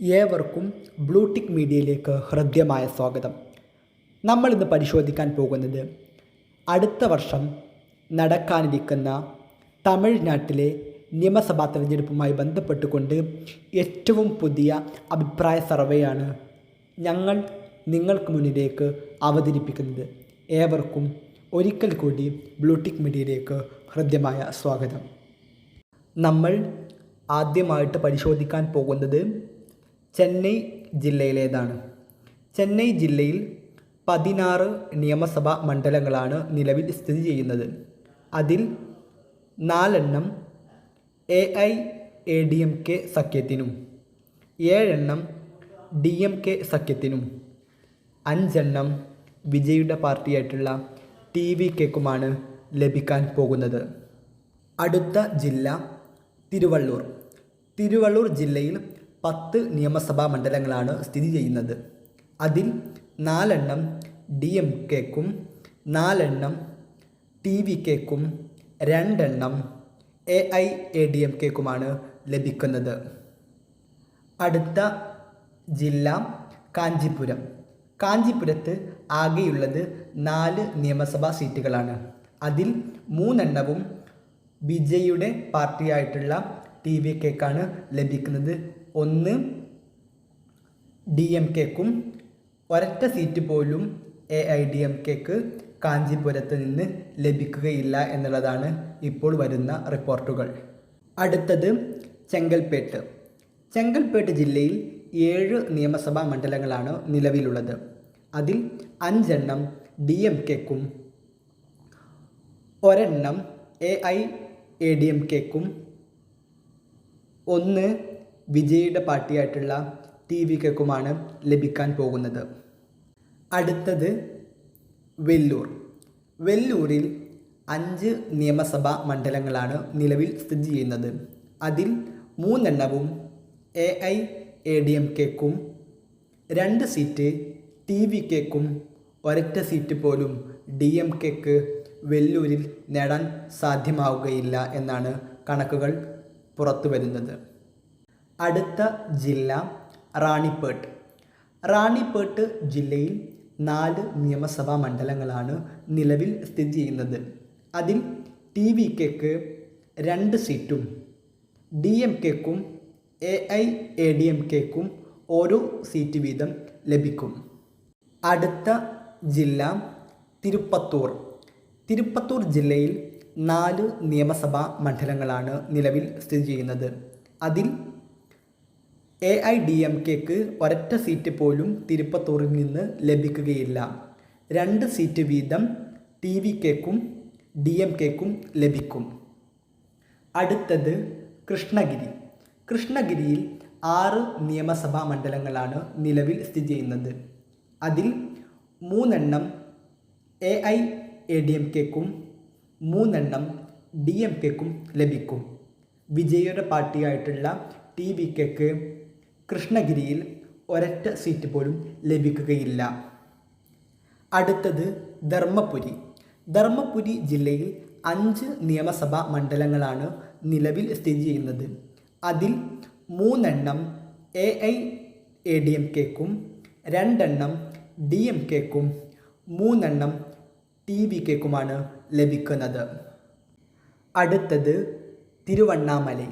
ഏവർക്കും ബ്ലൂടിക് മീഡിയയിലേക്ക് ഹൃദ്യമായ സ്വാഗതം. നമ്മൾ ഇന്ന് പരിശോധിക്കാൻ പോകുന്നത് അടുത്ത വർഷം നടക്കാനിരിക്കുന്ന തമിഴ്നാട്ടിലെ നിയമസഭാ തെരഞ്ഞെടുപ്പുമായി ബന്ധപ്പെട്ടുകൊണ്ട് ഏറ്റവും പുതിയ അഭിപ്രായ സർവേയാണ് ഞങ്ങൾ നിങ്ങൾക്ക് മുന്നിലേക്ക് അവതരിപ്പിക്കുന്നത്. ഏവർക്കും ഒരിക്കൽ കൂടി ബ്ലൂടിക് മീഡിയയിലേക്ക് ഹൃദ്യമായ സ്വാഗതം. നമ്മൾ ആദ്യമായിട്ട് പരിശോധിക്കാൻ പോകുന്നത് ചെന്നൈ ജില്ലയിലേതാണ്. ചെന്നൈ ജില്ലയിൽ പതിനാറ് നിയമസഭാ മണ്ഡലങ്ങളാണ് നിലവിൽ സ്ഥിതി ചെയ്യുന്നത്. അതിൽ നാലെണ്ണം A I A D M K സഖ്യത്തിനും ഏഴെണ്ണം ഡി എം കെ സഖ്യത്തിനും അഞ്ചെണ്ണം വിജയുടെ പാർട്ടിയായിട്ടുള്ള ടി വി കെക്കുമാണ് ലഭിക്കാൻ പോകുന്നത്. അടുത്ത ജില്ല തിരുവള്ളൂർ. തിരുവള്ളൂർ ജില്ലയിൽ പത്ത് നിയമസഭാ മണ്ഡലങ്ങളാണ് സ്ഥിതി ചെയ്യുന്നത്. അതിൽ നാലെണ്ണം ഡി എം കെക്കും നാലെണ്ണം ടി വി കെക്കും രണ്ടെണ്ണം A I A D M കെക്കുമാണ് ലഭിക്കുന്നത്. അടുത്ത ജില്ല കാഞ്ചിപുരം. കാഞ്ചിപുരത്ത് ആകെയുള്ളത് നാല് നിയമസഭാ സീറ്റുകളാണ്. അതിൽ മൂന്നെണ്ണവും വിജയുടെ പാർട്ടിയായിട്ടുള്ള ടി വി കെക്കാണ് ലഭിക്കുന്നത്. ഒന്ന് ഡി എം കെക്കും ഒരൊറ്റ സീറ്റ് പോലും എ ഐ ഡി എം കെക്ക് കാഞ്ചീപുരത്ത് നിന്ന് ലഭിക്കുകയില്ല എന്നുള്ളതാണ് ഇപ്പോൾ വരുന്ന റിപ്പോർട്ടുകൾ. അടുത്തത് ചെങ്കൽപ്പേട്ട് ചെങ്കൽപ്പേട്ട് ജില്ലയിൽ ഏഴ് നിയമസഭാ മണ്ഡലങ്ങളാണ് നിലവിലുള്ളത്. അതിൽ അഞ്ചെണ്ണം ഡി എം കെക്കും ഒരെണ്ണം A I A D M കെക്കും ഒന്ന് വിജയുടെ പാർട്ടിയായിട്ടുള്ള ടി വി കെക്കുമാണ് ലഭിക്കാൻ പോകുന്നത്. അടുത്തത് വെല്ലൂർ. വെല്ലൂരിൽ അഞ്ച് നിയമസഭാ മണ്ഡലങ്ങളാണ് നിലവിൽ സ്ഥിതി ചെയ്യുന്നത്. അതിൽ മൂന്നെണ്ണവും A I A D M കെക്കും രണ്ട് സീറ്റ് ടി വി കെക്കും ഒരൊറ്റ സീറ്റ് പോലും ഡി എം കെക്ക് വെല്ലൂരിൽ നേടാൻ സാധ്യമാവുകയില്ല എന്നാണ് കണക്കുകൾ പുറത്തു വരുന്നത് അടുത്ത ജില്ല റാണിപ്പേട്ട്. റാണിപ്പേട്ട് ജില്ലയിൽ നാല് നിയമസഭാ മണ്ഡലങ്ങളാണ് നിലവിൽ സ്ഥിതി ചെയ്യുന്നത്. അതിൽ ടി വി കെക്ക് രണ്ട് സീറ്റും D M കെക്കും A I A D M കെക്കും ഓരോ സീറ്റ് വീതം ലഭിക്കും. അടുത്ത ജില്ല തിരുപ്പത്തൂർ. തിരുപ്പത്തൂർ ജില്ലയിൽ നാല് നിയമസഭാ മണ്ഡലങ്ങളാണ് നിലവിൽ സ്ഥിതി ചെയ്യുന്നത്. അതിൽ എ ഐ ഡി എം കെക്ക് ഒരൊറ്റ സീറ്റ് പോലും തിരുപ്പത്തൂരിൽ നിന്ന് ലഭിക്കുകയില്ല. രണ്ട് സീറ്റ് വീതം ടി വി കെക്കും ഡി എം കെക്കും ലഭിക്കും. അടുത്തത് കൃഷ്ണഗിരി. കൃഷ്ണഗിരിയിൽ ആറ് നിയമസഭാ മണ്ഡലങ്ങളാണ് നിലവിൽ സ്ഥിതി ചെയ്യുന്നത്. അതിൽ മൂന്നെണ്ണം A I A D M കെക്കും മൂന്നെണ്ണം ഡി എം കെക്കും ലഭിക്കും. വിജയുടെ പാർട്ടിയായിട്ടുള്ള ടി വി കെക്ക് കൃഷ്ണഗിരിയിൽ ഒരൊറ്റ സീറ്റ് പോലും ലഭിക്കുകയില്ല. അടുത്തത് ധർമ്മപുരി. ധർമ്മപുരി ജില്ലയിൽ അഞ്ച് നിയമസഭാ മണ്ഡലങ്ങളാണ് നിലവിൽ സ്ഥിതി ചെയ്യുന്നത്. അതിൽ മൂന്നെണ്ണം A I A D M കെക്കും രണ്ടെണ്ണം ഡി എം കെക്കും മൂന്നെണ്ണം ടി വി കെക്കുമാണ് ലഭിക്കുന്നത്. അടുത്തത് തിരുവണ്ണാമലൈ.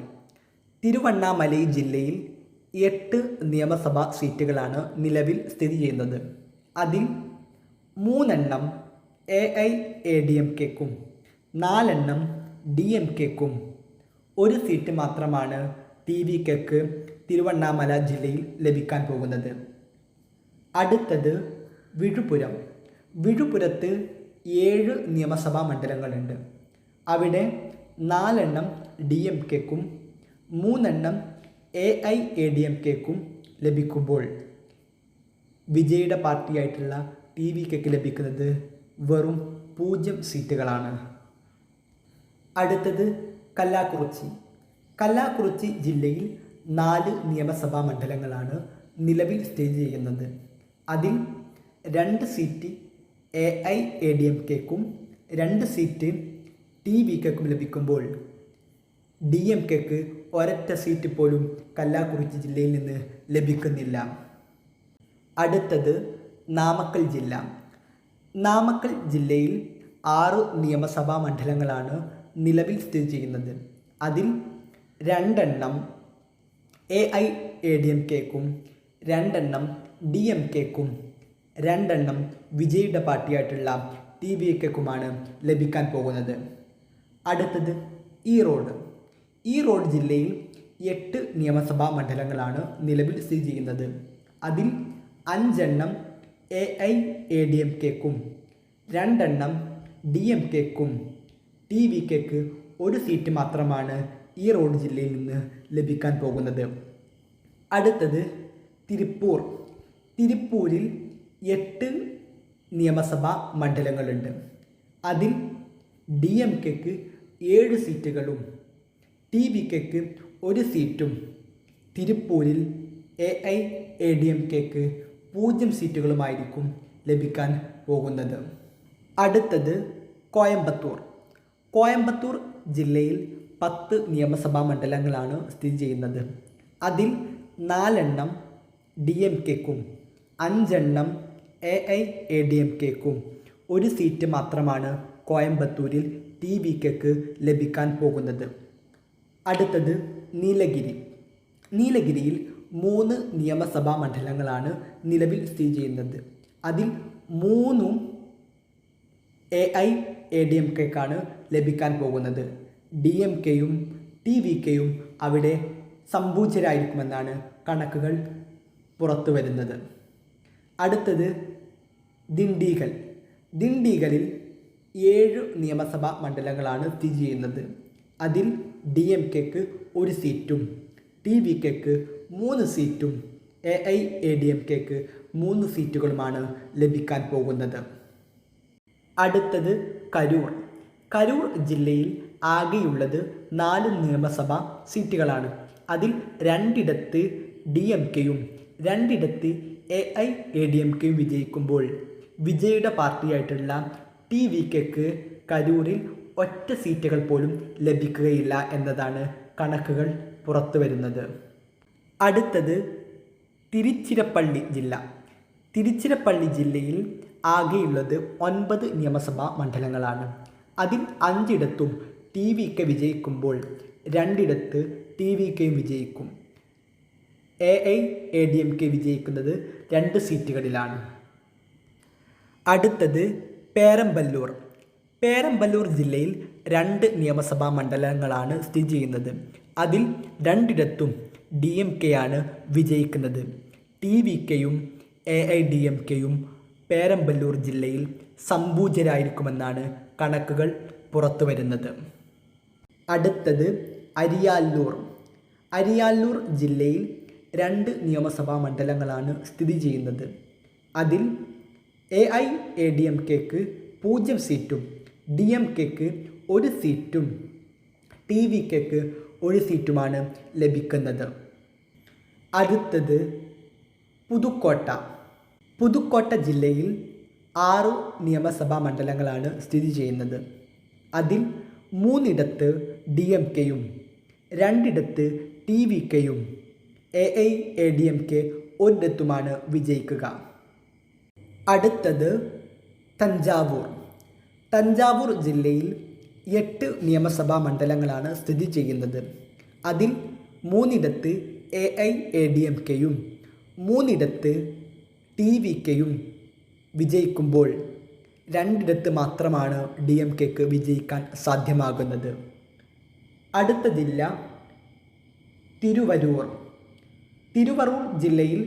തിരുവണ്ണാമലൈ ജില്ലയിൽ എട്ട് നിയമസഭാ സീറ്റുകളാണ് നിലവിൽ സ്ഥിതി ചെയ്യുന്നത്. അതിൽ മൂന്നെണ്ണം A I A D M കെക്കും നാലെണ്ണം ഡി എം കെക്കും ഒരു സീറ്റ് മാത്രമാണ് ടി വി കെക്ക് തിരുവണ്ണാമല ജില്ലയിൽ ലഭിക്കാൻ പോകുന്നത്. അടുത്തത് വിഴുപുരം. വിഴുപുരത്ത് ഏഴ് നിയമസഭാ മണ്ഡലങ്ങളുണ്ട്. അവിടെ നാലെണ്ണം ഡി എം കെക്കും മൂന്നെണ്ണം A I A D M കെക്കും ലഭിക്കുമ്പോൾ വിജയുടെ പാർട്ടിയായിട്ടുള്ള ടി വി കെക്ക് ലഭിക്കുന്നത് വെറും പൂജ്യം സീറ്റുകളാണ്. അടുത്തത് കല്ലാക്കുറിച്ചി. കല്ലാക്കുറിച്ചി ജില്ലയിൽ നാല് നിയമസഭാ മണ്ഡലങ്ങളാണ് നിലവിൽ സ്റ്റേജ് ചെയ്യുന്നത്. അതിൽ രണ്ട് seat A I A D M കെക്കും രണ്ട് സീറ്റ് ടി വി കെക്കും ലഭിക്കുമ്പോൾ ഡി എം കെക്ക് ഒരൊറ്റ സീറ്റ് പോലും കല്ലാക്കുറിച്ചി ജില്ലയിൽ നിന്ന് ലഭിക്കുന്നില്ല. അടുത്തത് നാമക്കൽ ജില്ല. നാമക്കൽ ജില്ലയിൽ ആറ് നിയമസഭാ മണ്ഡലങ്ങളാണ് നിലവിൽ സ്ഥിതി ചെയ്യുന്നത്. അതിൽ രണ്ടെണ്ണം A I A D M കെക്കും രണ്ടെണ്ണം ഡി എം കെക്കും രണ്ടെണ്ണം വിജയുടെ പാർട്ടിയായിട്ടുള്ള ടി വി കെക്കുമാണ് ലഭിക്കാൻ പോകുന്നത്. അടുത്തത് ഈറോഡ്. ഈറോഡ് ജില്ലയിൽ എട്ട് നിയമസഭാ മണ്ഡലങ്ങളാണ് നിലവിൽ സ്ഥിതി ചെയ്യുന്നത്. അതിൽ അഞ്ചെണ്ണം A I A D M കെക്കും രണ്ടെണ്ണം ഡി എം കെക്കും ടി വി കെക്ക് ഒരു സീറ്റ് മാത്രമാണ് ഈ റോഡ് ജില്ലയിൽ നിന്ന് ലഭിക്കാൻ പോകുന്നത്. അടുത്തത് തിരുപ്പൂർ. തിരുപ്പൂരിൽ എട്ട് നിയമസഭാ മണ്ഡലങ്ങളുണ്ട്. അതിൽ ഡി എം കെക്ക് ഏഴ് സീറ്റുകളും ടി വി കെക്ക് ഒരു സീറ്റും തിരുപ്പൂരിൽ A I A D M കെക്ക് പൂജ്യം സീറ്റുകളുമായിരിക്കും ലഭിക്കാൻ പോകുന്നത്. അടുത്തത് കോയമ്പത്തൂർ. കോയമ്പത്തൂർ ജില്ലയിൽ പത്ത് നിയമസഭാ മണ്ഡലങ്ങളാണ് സ്ഥിതി ചെയ്യുന്നത്. അതിൽ നാലെണ്ണം ഡി എം കെക്കും അഞ്ചെണ്ണം A I A D M കെക്കും ഒരു സീറ്റ് മാത്രമാണ് കോയമ്പത്തൂരിൽ ടി വി കെക്ക് ലഭിക്കാൻ പോകുന്നത്. അടുത്തത് നീലഗിരി. നീലഗിരിയിൽ മൂന്ന് നിയമസഭാ മണ്ഡലങ്ങളാണ് നിലവിൽ സ്ഥിതി ചെയ്യുന്നത്. അതിൽ മൂന്നും A I A D M കെക്കാണ് ലഭിക്കാൻ പോകുന്നത്. ഡി എം കെയും ടി വി കെയും അവിടെ സംഭൂചരായിരിക്കുമെന്നാണ് കണക്കുകൾ പുറത്തു വരുന്നത്. അടുത്തത് ദിണ്ടിഗൽ ദിണ്ടിഗലിൽ ഏഴ് നിയമസഭാ മണ്ഡലങ്ങളാണ് സ്ഥിതി ചെയ്യുന്നത്. അതിൽ ഡി എം കെക്ക് ഒരു സീറ്റും ടി വി കെക്ക് മൂന്ന് സീറ്റും A I A D M കെക്ക് മൂന്ന് സീറ്റുകളുമാണ് ലഭിക്കാൻ പോകുന്നത്. അടുത്തത് കരൂർ. കരൂർ ജില്ലയിൽ ആകെയുള്ളത് നാല് നിയമസഭാ സീറ്റുകളാണ്. അതിൽ രണ്ടിടത്ത് ഡി എം കെയും രണ്ടിടത്ത് A I A D M കെയും വിജയിക്കുമ്പോൾ വിജയുടെ പാർട്ടിയായിട്ടുള്ള ടി വി കെക്ക് കരൂരിൽ ഒറ്റ സീറ്റുകൾ പോലും ലഭിക്കുകയില്ല എന്നതാണ് കണക്കുകൾ പുറത്തു വരുന്നത്. അടുത്തത് തിരുച്ചിരപ്പള്ളി ജില്ല. തിരുച്ചിരപ്പള്ളി ജില്ലയിൽ ആകെയുള്ളത് ഒൻപത് നിയമസഭാ മണ്ഡലങ്ങളാണ്. അതിൽ അഞ്ചിടത്തും ടി വി കെ വിജയിക്കുമ്പോൾ രണ്ടിടത്ത് ടി വി കെയും വിജയിക്കും. A I A D M K വിജയിക്കുന്നത് രണ്ട് സീറ്റുകളിലാണ്. അടുത്തത് പേരമ്പല്ലൂർ. പേരമ്പല്ലൂർ ജില്ലയിൽ രണ്ട് നിയമസഭാ മണ്ഡലങ്ങളാണ് സ്ഥിതി ചെയ്യുന്നത്. അതിൽ രണ്ടിടത്തും ഡി എം കെയാണ് വിജയിക്കുന്നത്. ടി വി കെയും എ ഐ ഡി എം കെയും പേരമ്പല്ലൂർ ജില്ലയിൽ സമ്പൂജരായിരിക്കുമെന്നാണ് കണക്കുകൾ പുറത്തു വരുന്നത് അടുത്തത് അരിയാല്ലൂർ. അരിയാല്ലൂർ ജില്ലയിൽ രണ്ട് നിയമസഭാ മണ്ഡലങ്ങളാണ് സ്ഥിതി ചെയ്യുന്നത്. അതിൽ A I A D M കെക്ക് പൂജ്യം സീറ്റും ഡി എം കെക്ക് ഒരു സീറ്റും ടി വി കെക്ക് ഒരു സീറ്റുമാണ് ലഭിക്കുന്നത്. അടുത്തത് പുതുക്കോട്ട. പുതുക്കോട്ട ജില്ലയിൽ ആറ് നിയമസഭാ മണ്ഡലങ്ങളാണ് സ്ഥിതി ചെയ്യുന്നത്. അതിൽ മൂന്നിടത്ത് ഡി എം കെയും രണ്ടിടത്ത് ടി വി കെയും A I A D M K ഒരിടത്തുമാണ് വിജയിക്കുക. അടുത്തത് തഞ്ചാവൂർ. തഞ്ചാവൂർ ജില്ലയിൽ എട്ട് നിയമസഭാ മണ്ഡലങ്ങളാണ് സ്ഥിതി ചെയ്യുന്നത്. അതിൽ മൂന്നിടത്ത് A I A D M കെയും മൂന്നിടത്ത് ടി വി കെയും വിജയിക്കുമ്പോൾ രണ്ടിടത്ത് മാത്രമാണ് ഡി എം കെക്ക് വിജയിക്കാൻ സാധ്യമാകുന്നത്. അടുത്ത ജില്ല തിരുവരൂർ. തിരുവറൂർ ജില്ലയിൽ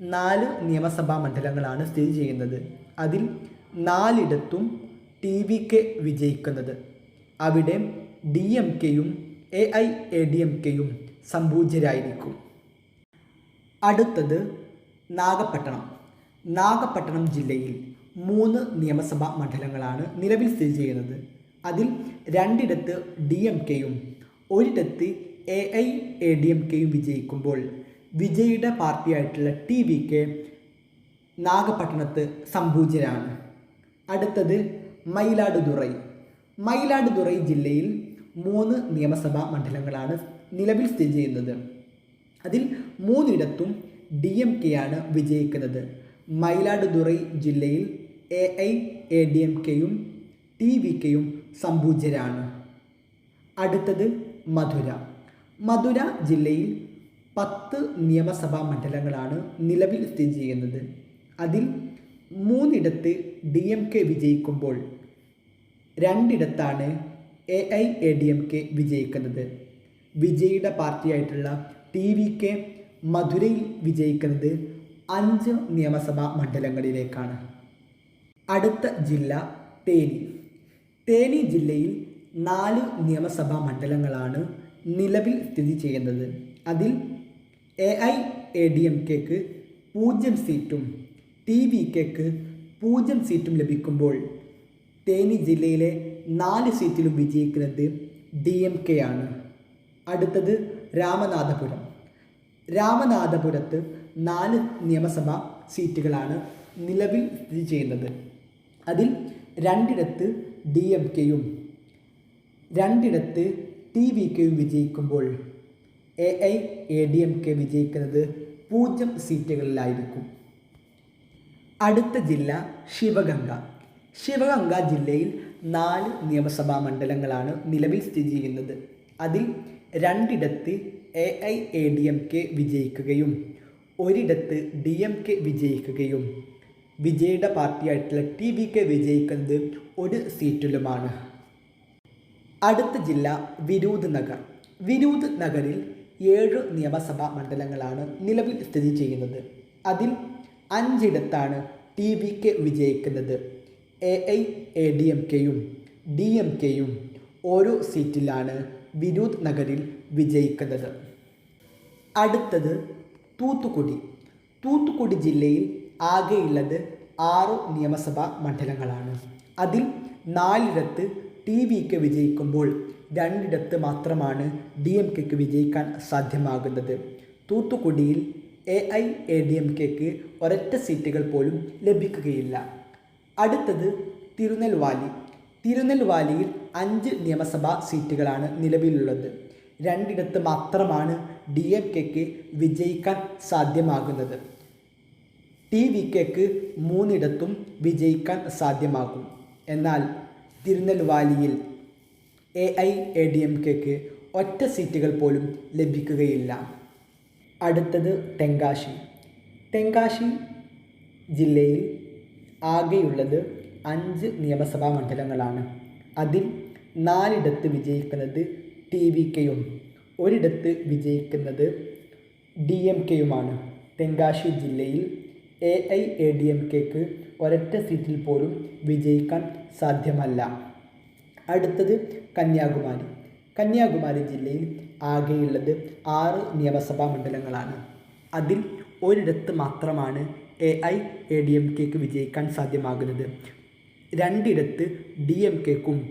നാല് നിയമസഭാ മണ്ഡലങ്ങളാണ് സ്ഥിതി ചെയ്യുന്നത്. അതിൽ നാലിടത്തും ടി വി കെ വിജയിക്കുന്നത്. അവിടെ ഡി എം കെയും A I A D M കെയും സംപൂജ്യരായിരിക്കും. അടുത്തത് നാഗപട്ടണം. നാഗപട്ടണം ജില്ലയിൽ മൂന്ന് നിയമസഭാ മണ്ഡലങ്ങളാണ് നിലവിൽ സ്ഥിതി ചെയ്യുന്നത്. അതിൽ രണ്ടിടത്ത് ഡി എം കെയും ഒരിടത്ത് A I A D M കെയും വിജയിക്കുമ്പോൾ വിജയുടെ പാർട്ടിയായിട്ടുള്ള ടി വി കെ നാഗപട്ടണത്ത് സംഭൂജ്യരാണ് അടുത്തത് മയിലാടുതുറൈ മയിലാടുതുറൈ ജില്ലയിൽ മൂന്ന് നിയമസഭാ മണ്ഡലങ്ങളാണ് നിലവിൽ സ്ഥിതി ചെയ്യുന്നത്. അതിൽ മൂന്നിടത്തും ഡി എം കെ ആണ് വിജയിക്കുന്നത്. മയിലാടുതുറൈ ജില്ലയിൽ A I A D M കെയും ടി വി കെയും സംപൂജ്യരാണ്. അടുത്തത് മധുര. മധുര ജില്ലയിൽ പത്ത് നിയമസഭാ മണ്ഡലങ്ങളാണ് നിലവിൽ സ്ഥിതി ചെയ്യുന്നത്. അതിൽ മൂന്നിടത്ത് ഡി എം കെ വിജയിക്കുമ്പോൾ രണ്ടിടത്താണ് A I A D M K വിജയിക്കുന്നത്. വിജയിയുടെ പാർട്ടിയായിട്ടുള്ള ടി വി കെ മധുരയിൽ വിജയിക്കുന്നത് അഞ്ച് നിയമസഭാ മണ്ഡലങ്ങളിലേക്കാണ്. അടുത്ത ജില്ല തേനി. തേനി ജില്ലയിൽ നാല് നിയമസഭാ മണ്ഡലങ്ങളാണ് നിലവിൽ സ്ഥിതി ചെയ്യുന്നത്. അതിൽ A I A D M കെക്ക് പൂജ്യം സീറ്റും ടി വി കെക്ക് പൂജ്യം സീറ്റും ലഭിക്കുമ്പോൾ തേനി ജില്ലയിലെ നാല് സീറ്റിലും വിജയിക്കുന്നത് ഡി എം കെ ആണ് അടുത്തത് രാമനാഥപുരം. രാമനാഥപുരത്ത് നാല് നിയമസഭാ സീറ്റുകളാണ് നിലവിൽ സ്ഥിതി ചെയ്യുന്നത്. അതിൽ രണ്ടിടത്ത് ഡി എം കെയും രണ്ടിടത്ത് ടി വി കെയും വിജയിക്കുമ്പോൾ A I A D M K വിജയിക്കുന്നത് പൂജ്യം സീറ്റുകളിലായിരിക്കും. അടുത്ത ജില്ല ശിവഗംഗ. ശിവഗംഗ ജില്ലയിൽ നാല് നിയമസഭാ മണ്ഡലങ്ങളാണ് നിലവിൽ സ്ഥിതി ചെയ്യുന്നത് അതിൽ രണ്ടിടത്ത് A I A D M K വിജയിക്കുകയും ഒരിടത്ത് ഡി എം കെ വിജയിക്കുകയും. വിജയുടെ പാർട്ടിയായിട്ടുള്ള ടി വി കെ വിജയിക്കുന്നത് ഒരു സീറ്റിലുമാണ്. അടുത്ത ജില്ല വിരൂദ് നഗർ. വിരൂദ് നഗറിൽ ഏഴ് നിയമസഭാ മണ്ഡലങ്ങളാണ് നിലവിൽ സ്ഥിതി ചെയ്യുന്നത് അതിൽ അഞ്ചിടത്താണ് ടി വി കെ വിജയിക്കുന്നത്. A I A D M കെയും ഡി എം കെയും ഓരോ സീറ്റിലാണ് വിനോദ് നഗറിൽ വിജയിക്കുന്നത്. അടുത്തത് തൂത്തുക്കുടി. തൂത്തുക്കുടി ജില്ലയിൽ ആകെയുള്ളത് ആറ് നിയമസഭാ മണ്ഡലങ്ങളാണ്. അതിൽ നാലിടത്ത് ടി വിക്ക് വിജയിക്കുമ്പോൾ രണ്ടിടത്ത് മാത്രമാണ് ഡി എം കെക്ക് വിജയിക്കാൻ സാധ്യമാകുന്നത്. തൂത്തുക്കുടിയിൽ A I A D M കെക്ക് ഒരൊറ്റ സീറ്റുകൾ പോലും ലഭിക്കുകയില്ല. അടുത്തത് തിരുനെൽവാലി. തിരുനെൽവാലിയിൽ അഞ്ച് നിയമസഭാ സീറ്റുകളാണ് നിലവിലുള്ളത്. രണ്ടിടത്ത് മാത്രമാണ് ഡി എം കെക്ക് വിജയിക്കാൻ സാധ്യമാകുന്നത്. ടി വി കെക്ക് മൂന്നിടത്തും വിജയിക്കാൻ സാധ്യമാകും. എന്നാൽ തിരുനെൽവാലിയിൽ A I A D M കെക്ക് ഒറ്റ സീറ്റുകൾ പോലും ലഭിക്കുകയില്ല. അടുത്തത് തെങ്കാശി. തെങ്കാശി ജില്ലയിൽ ആകെയുള്ളത് അഞ്ച് നിയമസഭാ മണ്ഡലങ്ങളാണ്. അതിൽ നാലിടത്ത് വിജയിക്കുന്നത് ടി വി കെയും ഒരിടത്ത് വിജയിക്കുന്നത് ഡി എം കെയുമാണ്. തെങ്കാശി ജില്ലയിൽ A I A D M കെക്ക് ഒരൊറ്റ സീറ്റിൽ പോലും വിജയിക്കാൻ സാധ്യമല്ല. അടുത്തത് കന്യാകുമാരി. കന്യാകുമാരി ജില്ലയിൽ ആകെയുള്ളത് ആറ് നിയമസഭാ മണ്ഡലങ്ങളാണ്. അതിൽ ഒരിടത്ത് മാത്രമാണ് A I A D M കെക്ക് വിജയിക്കാൻ സാധ്യമാകുന്നത്. രണ്ടിടത്ത് ഡി എം കെക്കും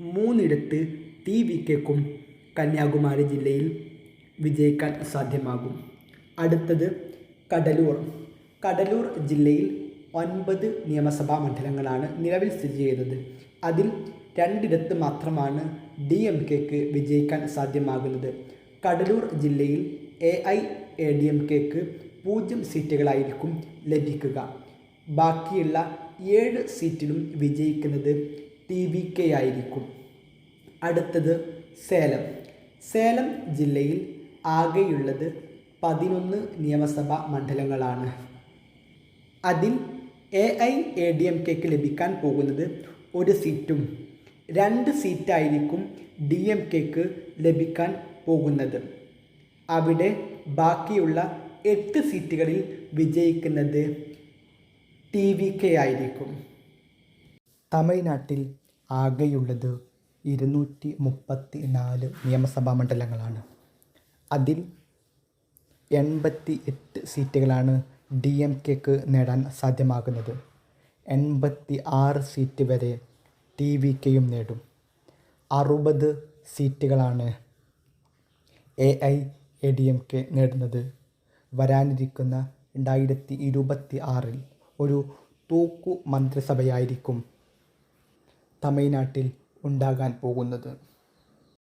മൂന്നിടത്ത് ടി വി കെക്കും കന്യാകുമാരി ജില്ലയിൽ വിജയിക്കാൻ സാധ്യമാകും. അടുത്തത് കടലൂർ. കടലൂർ ജില്ലയിൽ ഒൻപത് നിയമസഭാ മണ്ഡലങ്ങളാണ് നിലവിൽ സ്ഥിതി ചെയ്യുന്നത്. അതിൽ രണ്ടിടത്ത് മാത്രമാണ് ഡി എം കെക്ക് വിജയിക്കാൻ സാധ്യമാകുന്നത്. കടലൂർ ജില്ലയിൽ A I A D M കെക്ക് പൂജ്യം സീറ്റുകളായിരിക്കും ലഭിക്കുക. ബാക്കിയുള്ള ഏഴ് സീറ്റിലും വിജയിക്കുന്നത് ടി വി കെ ആയിരിക്കും. അടുത്തത് സേലം. സേലം ജില്ലയിൽ ആകെയുള്ളത് പതിനൊന്ന് നിയമസഭാ മണ്ഡലങ്ങളാണ്. അതിൽ A I A D M കെക്ക് ലഭിക്കാൻ പോകുന്നത് ഒരു സീറ്റും രണ്ട് സീറ്റായിരിക്കും ഡി എം കെക്ക് ലഭിക്കാൻ പോകുന്നത്. അവിടെ ബാക്കിയുള്ള എട്ട് സീറ്റുകളിൽ വിജയിക്കുന്നത് ടി വി കെ ആയിരിക്കും. തമിഴ്നാട്ടിൽ ആകെയുള്ളത് ഇരുന്നൂറ്റി മുപ്പത്തി നാല് നിയമസഭാ മണ്ഡലങ്ങളാണ്. അതിൽ എൺപത്തി എട്ട് സീറ്റുകളാണ് ഡി എം കെക്ക് നേടാൻ സാധ്യമാകുന്നത്. എൺപത്തി ആറ് സീറ്റ് വരെ ടി വി കെയും നേടും. അറുപത് സീറ്റുകളാണ് A I A D M K നേടുന്നത്. വരാനിരിക്കുന്ന രണ്ടായിരത്തി ഇരുപത്തി ആറിൽ ഒരു തൂക്കു മന്ത്രിസഭയായിരിക്കും തമിഴ്നാട്ടിൽ ഉണ്ടാകാൻ പോകുന്നത്.